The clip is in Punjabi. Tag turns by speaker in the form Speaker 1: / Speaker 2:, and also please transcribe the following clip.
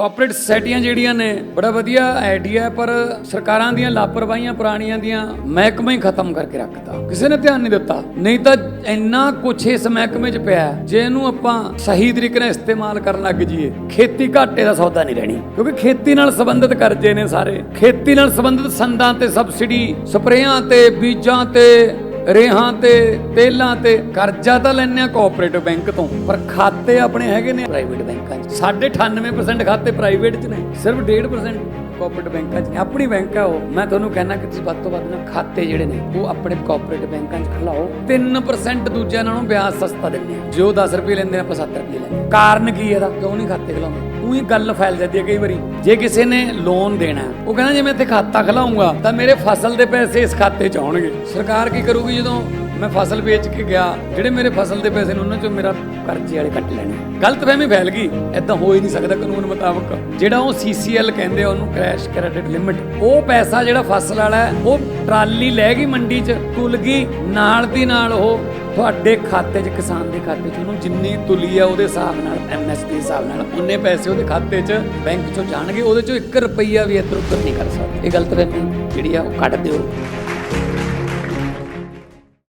Speaker 1: ਕਾਰਪੋਰੇਟ ਸੋਸਾਇਟੀਆਂ ਜਿਹੜੀਆਂ ਨੇ, ਬੜਾ ਵਧੀਆ ਆਈਡੀਆ ਪਰ ਸਰਕਾਰਾਂ ਦੀਆਂ ਲਾਪਰਵਾਹੀਆਂ ਪੁਰਾਣੀਆਂ ਦੀਆਂ ਮਹਿਕਮੇ ਹੀ ਖਤਮ ਕਰਕੇ ਰੱਖਤਾ। ਕਿਸੇ ਨੇ ਧਿਆਨ ਨਹੀਂ ਦਿੱਤਾ। ਨਹੀਂ ਤਾਂ ਇੰਨਾ ਕੁਛ ਇਸ ਮਹਿਕਮੇ 'ਚ ਪਿਆ ਜੇ ਇਹਨੂੰ ਆਪਾਂ ਸਹੀ ਤਰੀਕੇ ਨਾਲ ਇਸਤੇਮਾਲ ਕਰਨ ਲੱਗ ਜਾਈਏ। ਖੇਤੀ ਘਾਟੇ ਦਾ ਸੌਦਾ ਨਹੀਂ ਰਹਿਣੀ। ਕਿਉਂਕਿ ਖੇਤੀ ਨਾਲ ਸੰਬੰਧਿਤ ਕਰਜ਼ੇ ਨੇ ਸਾਰੇ। ਖੇਤੀ ਨਾਲ ਸੰਬੰਧਿਤ ਸੰਦਾਂ ਤੇ ਸਬਸਿਡੀ ਸਪਰੇਆਂ ਤੇ, ਬੀਜਾਂ ਤੇ ਰੇਹਾਂ ਤੇ ਤੇਲਾਂ ਤੇ ਕਰਜ਼ਾ ਤਾਂ ਲੈਣੇ ਆ ਕੋਆਪਰੇਟਿਵ ਬੈਂਕ ਤੋਂ ਪਰ ਖਾਤੇ ਆਪਣੇ ਹੈਗੇ ਨੇ? ਪ੍ਰਾਈਵੇਟ ਬੈਂਕਾਂ 'ਚ। ਸਾਢੇ 98% ਖਾਤੇ ਪ੍ਰਾਈਵੇਟ 'ਚ ਨੇ ਸਿਰਫ 1.5% ਕੋਆਪਰੇਟਿਵ ਬੈਂਕਾਂ 'ਚ। ਆਪਣੀ ਬੈਂਕ ਆ ਉਹ। ਮੈਂ ਤੁਹਾਨੂੰ ਕਹਿਣਾ ਕਿ ਤੁਸੀਂ ਵੱਧ ਤੋਂ ਵੱਧ ਨਾ ਖਾਤੇ ਜਿਹੜੇ ਨੇ ਉਹ ਆਪਣੇ ਕੋਆਪਰੇਟਿਵ ਬੈਂਕਾਂ 'ਚ ਖਲਾਓ 3% ਦੂਜਿਆਂ ਨਾਲੋਂ ਵਿਆਜ ਸਸਤਾ ਦਿੰਦੇ ਆ। ਜੋ 10 ਰੁਪਏ ਲੈਂਦੇ ਆ ਆਪਾਂ 7 ਰੁਪਏ ਲੈਂਦੇ। ਕਾਰਨ ਕੀ ਹੈ ਇਹਦਾ? ਕਿਉਂ ਨਹੀਂ ਖਾਤੇ ਖਲਾਉਂਦੇ ਉਹ ਗੱਲ ਫੈਲ ਜਾਂਦੀ ਹੈ ਕਈ ਵਾਰੀ। ਜੇ ਕਿਸੇ ਨੇ ਲੋਨ ਦੇਣਾ ਉਹ ਕਹਿੰਦਾ ਜੇ ਮੈਂ ਇੱਥੇ ਖਾਤਾ ਖਲਾਉਂਗਾ, ਤਾਂ ਮੇਰੇ ਫਸਲ ਦੇ ਪੈਸੇ ਇਸ ਖਾਤੇ 'ਚ ਆਉਣਗੇ। ਸਰਕਾਰ ਕੀ ਕਰੂਗੀ ਜਦੋਂ ਮੈਂ ਫਸਲ ਵੇਚ ਕੇ ਗਿਆ, ਜਿਹੜੇ ਮੇਰੇ ਫਸਲ ਦੇ ਪੈਸੇ ਨੇ ਉਹਨਾਂ ਚੋਂ ਮੇਰਾ ਕਰਜ਼ੇ ਵਾਲੇ ਕੱਟ ਲੈਣੇ। ਗ਼ਲਤ ਫਹਿਮੀ ਫੈਲ ਗਈ। ਐਦਾਂ ਹੋ ਹੀ ਨਹੀਂ ਸਕਦਾ ਕਾਨੂੰਨ ਮੁਤਾਬਕ। ਜਿਹੜਾ ਉਹ ਸੀਸੀਐਲ ਕਹਿੰਦੇ ਆ, ਉਹਨੂੰ ਕ੍ਰੈਸ਼ ਕ੍ਰੈਡਿਟ ਲਿਮਿਟ ਉਹ ਪੈਸਾ ਜਿਹੜਾ ਫਸਲ ਵਾਲਾ ਉਹ ਟਰਾਲੀ ਲੈ ਗਈ ਮੰਡੀ 'ਚ, ਤੁਲ ਗਈ, ਨਾਲ ਦੀ ਨਾਲ ਉਹ ਤੁਹਾਡੇ ਖਾਤੇ 'ਚ, ਕਿਸਾਨ ਦੇ ਖਾਤੇ 'ਚ, ਉਹਨੂੰ ਜਿੰਨੀ ਤੁਲੀ ਆ ਉਹਦੇ ਹਿਸਾਬ ਨਾਲ ਐਮਐਸਪੀ ਹਿਸਾਬ ਨਾਲ, ਉਹਨੇ ਪੈਸੇ ਉਹਦੇ ਖਾਤੇ 'ਚ ਬੈਂਕ 'ਚੋਂ ਜਾਣਗੇ, ਉਹਦੇ 'ਚੋਂ 1 ਰੁਪਈਆ ਵੀ ਇੱਧਰ ਉੱਧਰ ਨਹੀਂ ਕਰ ਸਕਦੇ। ਇਹ ਗਲਤ ਰਹਿੰਦੀ ਜਿਹੜੀ ਆ ਉਹ ਕੱਢ ਦਿਓ।